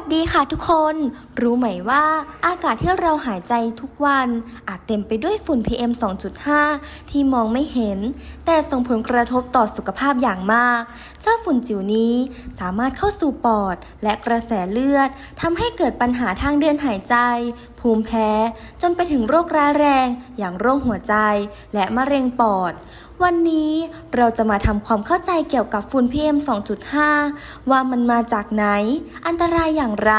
สดีค่ะทุกคน รู้ไหมว่าอากาศที่เราหายใจทุกวัน อาจเต็มไปด้วยฝุ่น PM 2.5 ที่มองไม่เห็น แต่ส่งผลกระทบต่อสุขภาพอย่างมาก เจ้าฝุ่นจิ๋วนี้สามารถเข้าสู่ปอด และกระแสเลือดทำให้เกิดปัญหาทางเดินหายใจ ภูมิแพ้ จนไปถึงโรคร้ายแรง อย่างโรคหัวใจ และมะเร็งปอด วันนี้เราจะมาทำความเข้าใจเกี่ยวกับฝุ่น PM 2.5 ว่ามันมาจากไหน อันตรายอย่างไร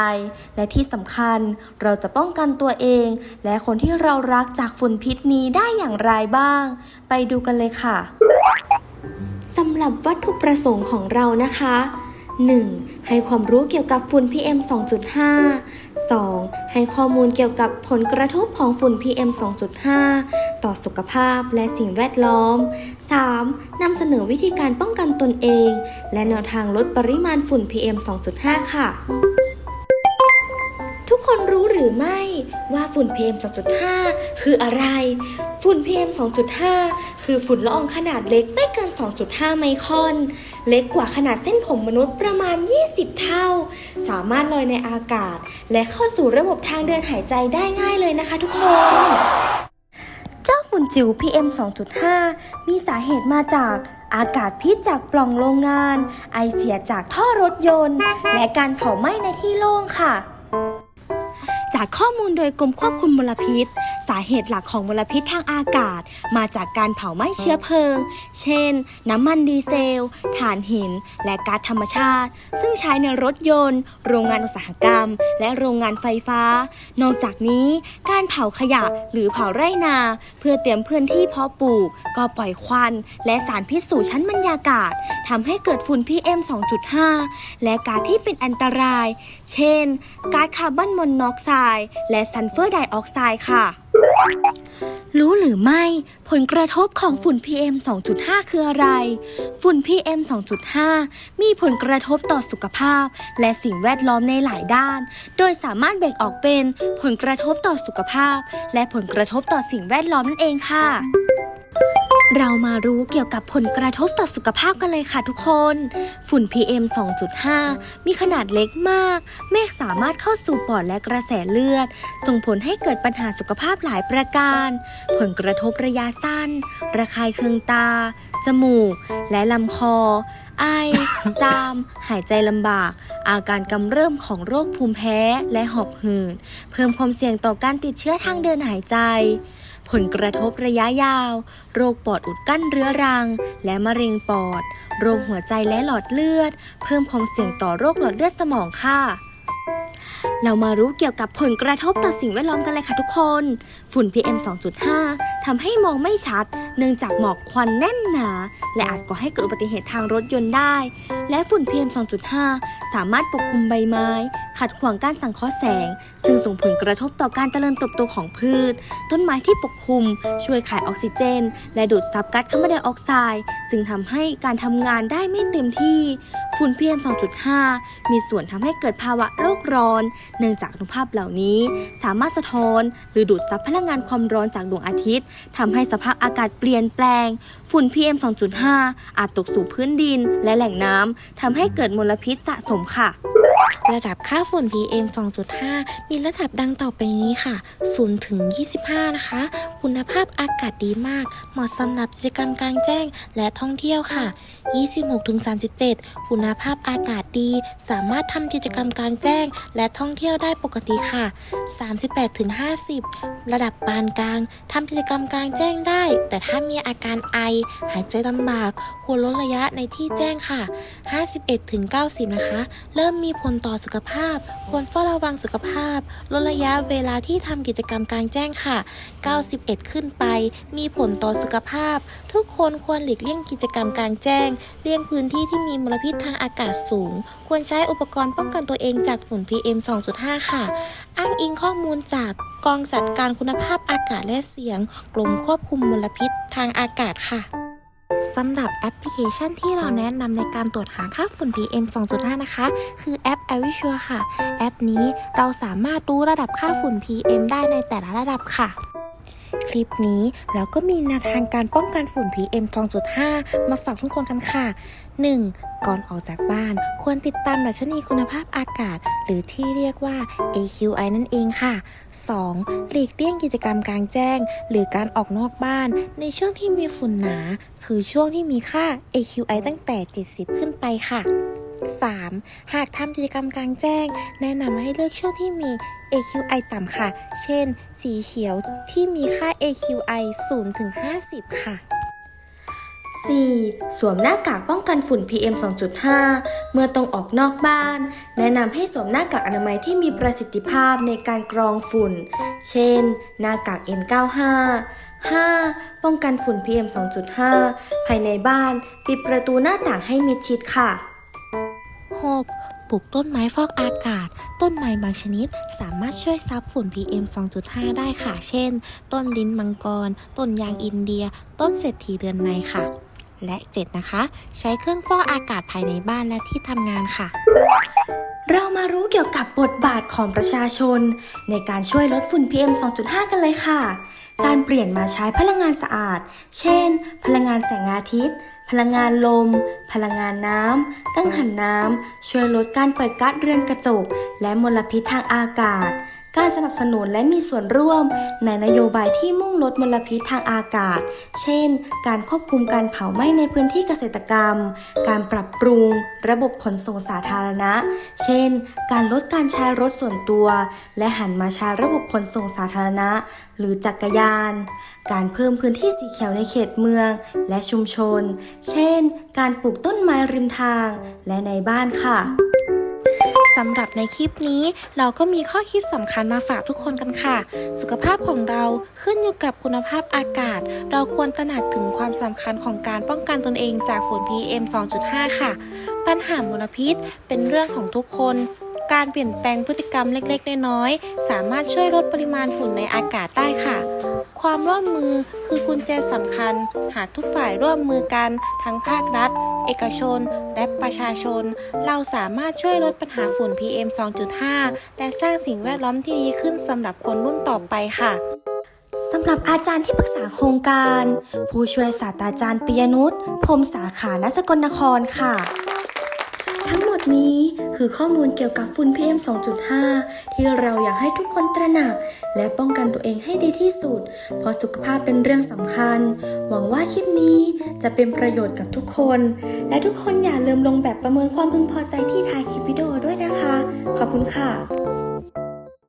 และที่สำคัญเราจะป้องกันตัวเอง และคนที่เรารักจากฝุ่นพิษนี้ได้อย่างไรบ้าง ไปดูกันเลยค่ะสำหรับวัตถุประสงค์ของเรานะคะ 1. ให้ความรู้เกี่ยวกับฝุ่น PM 2.5 2. ให้ข้อมูลเกี่ยวกับผลกระทบของฝุ่น PM 2.5 ต่อสุขภาพและสิ่งแวดล้อม 3. นำเสนอวิธีการป้องกันตนเอง และแนวทางลดปริมาณฝุ่น PM 2.5 ค่ะทุกคน รือไม่ว่าฝุ่น PM 2.5 คืออะไร ฝุ่น PM 2.5 คือฝุ่นละอองขนาดเล็กไม่เกิน 2.5 ไมครอน เล็กกว่าขนาดเส้นผมมนุษย์ประมาณ 20 เท่า สามารถลอยในอากาศ และเข้าสู่ระบบทางเดินหายใจได้ง่ายเลยนะคะทุกคนเจ้าฝุ่นจิ๋ว PM 2.5 มีสาเหตุมาจากอากาศพิษจากปล่องโรงงาน ไอเสียจากท่อรถยนต์ และการเผาไหม้ในที่โล่งค่ะ จากข้อมูลโดยกรมควบคุมมลพิษ สาเหตุหลักของมลพิษทางอากาศ มาจากการเผาไหม้เชื้อเพลิง เช่น น้ำมันดีเซล ถ่านหิน และก๊าซธรรมชาติ ซึ่งใช้ในรถยนต์ โรงงานอุตสาหกรรม และโรงงานไฟฟ้า นอกจากนี้ การเผาขยะหรือเผาไร่นา เพื่อเตรียมพื้นที่เพาะปลูก ก็ปล่อยควัน และสารพิษสู่ชั้นบรรยากาศทำให้เกิดฝุ่น PM 2.5 และก๊าซที่เป็นอันตราย เช่นก๊าซคาร์บอนมอนอกไซด์และซัลเฟอร์ไดออกไซด์ค่ะ รู้หรือไม่ผลกระทบของฝุ่น PM 2.5 คืออะไร ฝุ่น PM 2.5 มีผลกระทบต่อสุขภาพ และสิ่งแวดล้อมในหลายด้าน โดยสามารถแบ่งออกเป็นผลกระทบต่อสุขภาพ และผลกระทบต่อสิ่งแวดล้อมนั่นเองค่ะ เรามารู้เกี่ยวกับผลกระทบต่อสุขภาพกันเลยค่ะทุกคน ฝุ่น PM 2.5 มีขนาดเล็กมาก เมฆสามารถเข้าสู่ปอดและกระแสเลือด ส่งผลให้เกิดปัญหาสุขภาพหลายประการ ผลกระทบระยะสั้น ระคายเคืองตา จมูก และลำคอ ไอ จาม หายใจลำบาก อาการกำเริบของโรคภูมิแพ้และหอบหืด เพิ่มความเสี่ยงต่อการติดเชื้อทางเดินหายใจ ผลกระทบระยะยาว โรคปอดอุดกั้นเรื้อรัง และมะเร็งปอด โรคหัวใจและหลอดเลือด เพิ่มความเสี่ยงต่อโรคหลอดเลือดสมองค่ะเรามารู้เกี่ยวกับผลกระทบต่อสิ่งแวดล้อมกันเลยค่ะทุกคน ฝุ่น PM 2.5ทำให้มองไม่ชัด เนื่องจากหมอกควันแน่นหนา และอาจก่อให้เกิดอุบัติเหตุทางรถยนต์ได้ และฝุ่น PM 2.5 สามารถปกคลุมใบไม้ขัดขวางการสังเคราะห์แสง ซึ่งส่งผลกระทบต่อการเจริญเติบโตของพืช ต้นไม้ที่ปกคลุม ช่วยขายออกซิเจน และดูดซับก๊าซคาร์บอนไดออกไซด์จึงทำให้การทำงานได้ไม่เต็มที่ ฝุ่น PM 2.5 มีส่วนทำให้เกิดภาวะโลกร้อน เนื่องจากอนุภาพเหล่านี้ สามารถสะท้อน หรือดูดซับพลังงานความร้อนจากดวงอาทิตย์ทำให้สภาพอากาศเปลี่ยนแปลง ฝุ่น PM 2.5 อาจตกสู่พื้นดินและแหล่งน้ำทำให้เกิดมลพิษสะสมค่ะ ระดับค่าฝุ่น PM 2.5 มีระดับดังต่อไปนี้ค่ะ0ถึง 25 นะคะ คุณภาพอากาศดีมาก เหมาะสำหรับกิจกรรมกลางแจ้งและท่องเที่ยวค่ะ 26ถึง37 คุณภาพอากาศดี สามารถทำกิจกรรมกลางแจ้ง และท่องเที่ยวได้ปกติค่ะ 38ถึง50 ระดับปานกลางทำกิจกรรมกลางแจ้งได้ แต่ถ้ามีอาการไอ หายใจลำบาก ควรลดระยะในที่แจ้งค่ะ 51ถึง90 นะคะ เริ่มมีผลต่อสุขภาพ ควรเฝ้าระวังสุขภาพ ลดระยะเวลาที่ทำกิจกรรมกลางแจ้งค่ะ 91 ขึ้นไป มีผลต่อสุขภาพ ทุกคนควรหลีกเลี่ยงกิจกรรมกลางแจ้ง เลี่ยงพื้นที่ที่มีมลพิษทางอากาศสูง ควรใช้อุปกรณ์ป้องกันตัวเองจากฝุ่น PM 2.5 ค่ะ อ้างอิงข้อมูลจากกองจัดการคุณภาพอากาศและเสียง กรมควบคุมมลพิษทางอากาศค่ะ สำหรับแอปพลิเคชันที่เราแนะนำในการตรวจหาค่าฝุ่น PM 2.5 นะคะ คือแอป a v i s u r e ค่ะ แอปนี้เราสามารถดูระดับค่าฝุ่น PM ได้ในแต่ละระดับค่ะ คลิปนี้เราก็มีแนวทางการป้องกันฝุ่น PM 2.5 มาฝากทุกคนกันค่ะ 1. ก่อนออกจากบ้าน ควรติดตามดัชนีคุณภาพอากาศ หรือที่เรียกว่า AQI นั่นเองค่ะ 2. หลีกเลี่ยงกิจกรรมกลางแจ้ง หรือการออกนอกบ้าน ในช่วงที่มีฝุ่นหนา คือช่วงที่มีค่า AQI ตั้งแต่ 70 ขึ้นไปค่ะ 3. หากทำกิจกรรมกลางแจ้ง แนะนำให้เลือกช่วงที่มี AQI ต่ำค่ะ เช่น สีเขียวที่มีค่า AQI 0ถึง50 ค่ะ 4. สวมหน้ากากป้องกันฝุ่น PM 2.5 เมื่อต้องออกนอกบ้าน แนะนำให้สวมหน้ากากอนามัยที่มีประสิทธิภาพในการกรองฝุ่น เช่น หน้ากาก N95 5. ป้องกันฝุ่น PM 2.5 ภายในบ้าน ปิดประตูหน้าต่างให้มิดชิดค่ะ 6. ปลูกต้นไม้ฟอกอากาศ ต้นไม้บางชนิดสามารถช่วยซับฝุ่น PM 2.5 ได้ค่ะ เช่น ต้นลิ้นมังกร ต้นยางอินเดีย ต้นเศรษฐีเรือนในค่ะ และ 7 นะคะ ใช้เครื่องฟอกอากาศภายในบ้านและที่ทำงานค่ะ เรามารู้เกี่ยวกับบทบาทของประชาชน ในการช่วยลดฝุ่น PM 2.5 กันเลยค่ะ การเปลี่ยนมาใช้พลังงานสะอาด เช่น พลังงานแสงอาทิตย์ พลังงานลม พลังงานน้ำตั้งหันน้ำช่วยลดการปล่อยก๊าซเรือนกระจก และมลพิษทางอากาศ การสนับสนุนและมีส่วนร่วม ในนโยบายที่มุ่งลดมลพิษทางอากาศ เช่น การควบคุมการเผาไหม้ในพื้นที่เกษตรกรรม การปรับปรุง ระบบขนส่งสาธารณะ เช่น การลดการใช้รถส่วนตัว และหันมาใช้ระบบขนส่งสาธารณะ หรือจักรยาน การเพิ่มพื้นที่สีเขียวในเขตเมือง และชุมชน เช่น การปลูกต้นไม้ริมทาง และในบ้านค่ะ สำหรับในคลิปนี้เราก็มีข้อคิดสำคัญมาฝากทุกคนกันค่ะ สุขภาพของเราขึ้นอยู่กับคุณภาพอากาศ เราควรตระหนักถึงความสำคัญของการป้องกันตนเองจากฝุ่น PM 2.5 ค่ะ ปัญหามลพิษเป็นเรื่องของทุกคน การเปลี่ยนแปลงพฤติกรรมเล็กๆ น้อยๆ สามารถช่วยลดปริมาณฝุ่นในอากาศได้ค่ะ ความร่วมมือคือกุญแจสำคัญ หากทุกฝ่ายร่วมมือกัน ทั้งภาครัฐ เอกชน และประชาชน เราสามารถช่วยลดปัญหาฝุ่น PM 2.5 และสร้างสิ่งแวดล้อมที่ดีขึ้นสำหรับคนรุ่นต่อไปค่ะสำหรับอาจารย์ที่ปรึกษาโครงการ ผู้ช่วยศาสตราจารย์ปิยนุชพรมสาขาณสกลนครค่ะ นี้คือข้อมูลเกี่ยวกับฝุ่น PM 2.5 ที่เราอยากให้ทุกคนตระหนัก และป้องกันตัวเองให้ดีที่สุด เพราะสุขภาพเป็นเรื่องสำคัญ หวังว่าคลิปนี้จะเป็นประโยชน์กับทุกคน และทุกคนอย่าลืมลงแบบประเมินความพึงพอใจที่ท้ายคลิปวิดีโอด้วยนะคะ ขอบคุณค่ะ